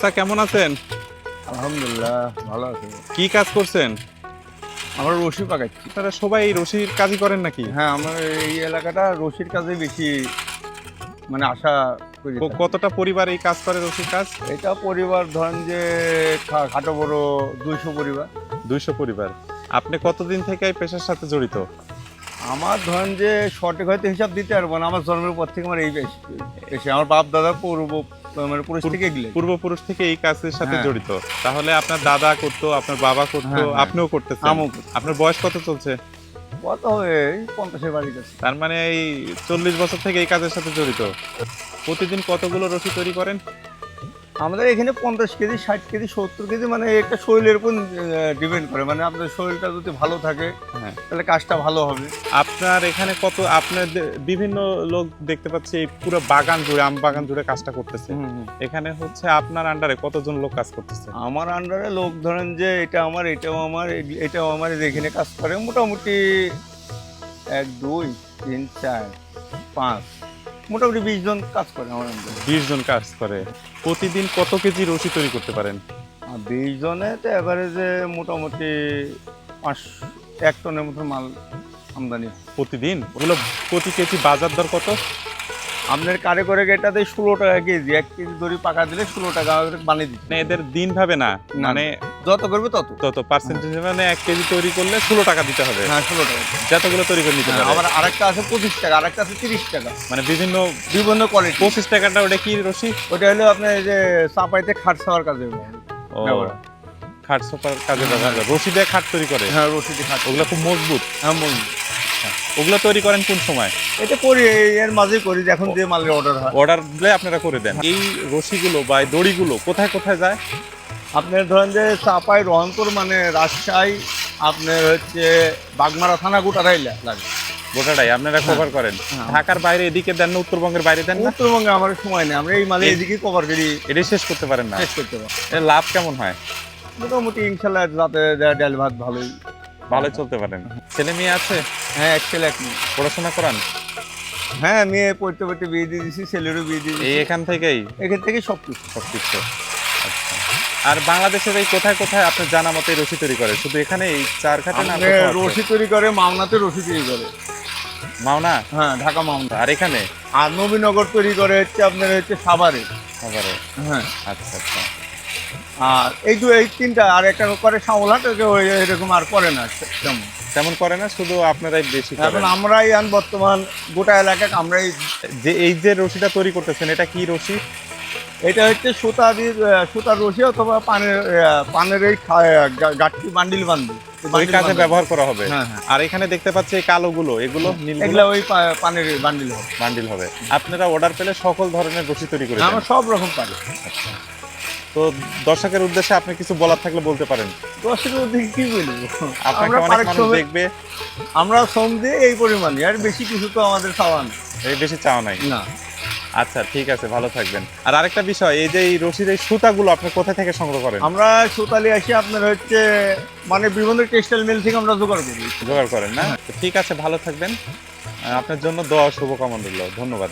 তা কেমন আছেন? আলহামদুলিল্লাহ ভালো আছে। কি কাজ করছেন? আমরা রশি পাকাচ্ছি। আপনারা সবাই এই রশির কাজই করেন নাকি? হ্যাঁ আমার এই এলাকাটা রশির কাজে বেশি মানে আশা করি কতটা পরিবার এই কাজ করে রশির কাজ? এটা পরিবার ধরেন যে খাটো বড় দুইশো পরিবার। দুইশো পরিবার। আপনি কতদিন থেকে এই পেশার সাথে জড়িত? আমার ধরেন যে সঠিক হয়তো হিসাব দিতে পারব না আমার জন্মের পর থেকে আমার এই পেশ- পেশা আমার বাপ দাদা পূর্ব মানে পুরুষ থেকে গেলে পূর্বপুরুষ থেকে এই কাজের সাথে হ্যাঁ। জড়িত। তাহলে আপনার দাদা করতো আপনার বাবা করতো হ্যাঁ, হ্যাঁ। আপনিও করতেছেন। আমও আপনার বয়স কত চলছে? কত হবে এই পঞ্চাশের বাড়ি কাছে। তার মানে এই চল্লিশ বছর থেকে এই কাজের সাথে জড়িত। প্রতিদিন কতগুলো রশি তৈরি করেন? আমাদের এখানে পঞ্চাশ কেজি ষাট কেজি সত্তর কেজি মানে একটা শরীরের উপর ডিপেন্ড করে। মানে আপনার শরীরটা যদি ভালো থাকে হ্যাঁ। তাহলে কাজটা ভালো হবে। আপনার এখানে কত আপনার বিভিন্ন লোক দেখতে পাচ্ছি এই পুরো বাগান জুড়ে আম বাগান জুড়ে কাজটা করতেছে। এখানে হচ্ছে আপনার আন্ডারে কতজন লোক কাজ করতেছে? আমার আন্ডারে লোক ধরেন যে এটা আমার এটাও আমার এটাও আমার এখানে কাজ করে মোটামুটি এক দুই তিন চার পাঁচ। মোটামুটি বিশ জন কাজ করে আমার বিশ জন কাজ করে। প্রতিদিন কত কেজি রশি তৈরি করতে পারেন? আর বিশ জনে তো এভারেজে মোটামুটি পাঁচ এক টনের মতো মাল আমদানি। প্রতিদিন? ওগুলো প্রতি কেজি বাজার দর কত? আপনার কারে করে এটাতে ষোলো টাকা কেজি। এক কেজি দড়ি পাকা দিলে ষোলো টাকা বানিয়ে দিচ্ছে। মানে এদের দিন ভাবে না। মানে যত করবে তত। তত পার্সেন্টেজ মানে এক কেজি তৈরি করলে ষোলো টাকা দিতে হবে। হ্যাঁ ষোলো টাকা। যতগুলো তৈরি করে নিতে হবে। পারে আবার আরেকটা আছে পঁচিশ টাকা আরেকটা আছে তিরিশ টাকা। মানে বিভিন্ন বিভিন্ন কোয়ালিটি পঁচিশ টাকাটা ওটা কি রশি? ওটা হলো আপনার এই যে চাপাইতে খাট খাওয়ার কাজে। ও খাট সোপার কাজে ব্যবহার করে। রশি দিয়ে খাট তৈরি করে? হ্যাঁ রশিদি খাট। ওগুলো খুব মজবুত? হ্যাঁ বলুন ওগুলো তৈরি করেন কোন সময়? এটা করি এর মাঝেই করি যখন যে মালের অর্ডার হয়। অর্ডার দিলে আপনারা করে দেন। এই রশিগুলো বা দড়িগুলো কোথায় কোথায় যায়? আপনার ধরেন যে চাপাই রহনপুর মানে রাজশাহী আপনার হচ্ছে বাগমারা থানা গোটারাই লা- লাগে। গোটাটাই আপনারা কভার করেন। হ্যাঁ। ঢাকার বাইরে এদিকে দেন না উত্তরবঙ্গের বাইরে দেন না? উত্তরবঙ্গে আমার সময় নেই আমরা এই মালে এদিকে কভার করি। এটাই শেষ করতে পারেন না? শেষ করতে পারি। এর লাভ কেমন হয়? মোটামুটি ইনশাল্লাহ যাতে ডাল ভাত ভালোই। ভালোই চলতে পারেন। ছেলে মেয়ে আছে? হ্যাঁ এক ছেলে এক মেয়ে। পড়াশোনা করান? হ্যাঁ মেয়ে পড়তে পড়তে বিয়ে দিয়ে দিয়েছি ছেলেরও বিয়ে দিয়ে এখান থেকেই? এখান থেকে সব কিছু সবকিছু। আচ্ছা আর বাংলাদেশের এই কোথায় কোথায় আপনার জানা মতো রশি তৈরি করে? শুধু এখানে এই চার খাটে না কোথাও আছে? রশি তৈরি করে মাওনাতে রশি তৈরি করে। মাওনা? হ্যাঁ ঢাকা মাওনা। আর এখানে? আর নবীনগর তৈরি করে হচ্ছে আপনার হচ্ছে সাভারে। আবারও হ্যাঁ। আচ্ছা আচ্ছা। আর এই যে এই তিনটা আর একটা করে সামলাট এরকম আর করে না তেমন। তেমন করে না শুধু আপনারাই বেশি এখন করেন আমরাই আন বর্তমান গোটা এলাকায় আমরাই যে এই যে রশিটা তৈরি করতেছেন এটা কি রশি? এটা হচ্ছে সুতা দিয়ে সুতার রশি অথবা পানের পানের এই গাঠি বান্ডিল বান্ধি। ওই কাজে ব্যবহার করা হবে। হ্যাঁ হ্যাঁ। আর এখানে দেখতে পাচ্ছি এই কালোগুলো এগুলো নীলগুলো? ওই পানের বান্ডিল হবে। বান্ডিল হবে। আপনারা অর্ডার পেলে সকল ধরনের রশি তৈরি করে আমরা সব রকম পারি। তো দর্শকের উদ্দেশ্যে আপনি কিছু বলার থাকলে বলতে পারেন। দশের দিকে কি বলব? আপনাকে অনেক মানুষ দেখবে। আমরা শ্রম দিয়ে এই পরিমাণে আর বেশি কিছু তো আমাদের চাওয়া নেই। এই বেশি চাও নাই। না। আচ্ছা ঠিক আছে ভালো থাকবেন। আর আরেকটা বিষয় এই যে এই রশিদ এই সুতাগুলো আপনি কোথা থেকে সংগ্রহ করেন? আমরা সুতালি আসি আপনার হচ্ছে মানে বিভিন্ন টেক্সটাইল মিল থেকে আমরা জোগাড় করি। জোগাড় করেন না? ঠিক আছে ভালো থাকবেন। আপনার জন্য দোয়া শুভকামনা রইল। ধন্যবাদ।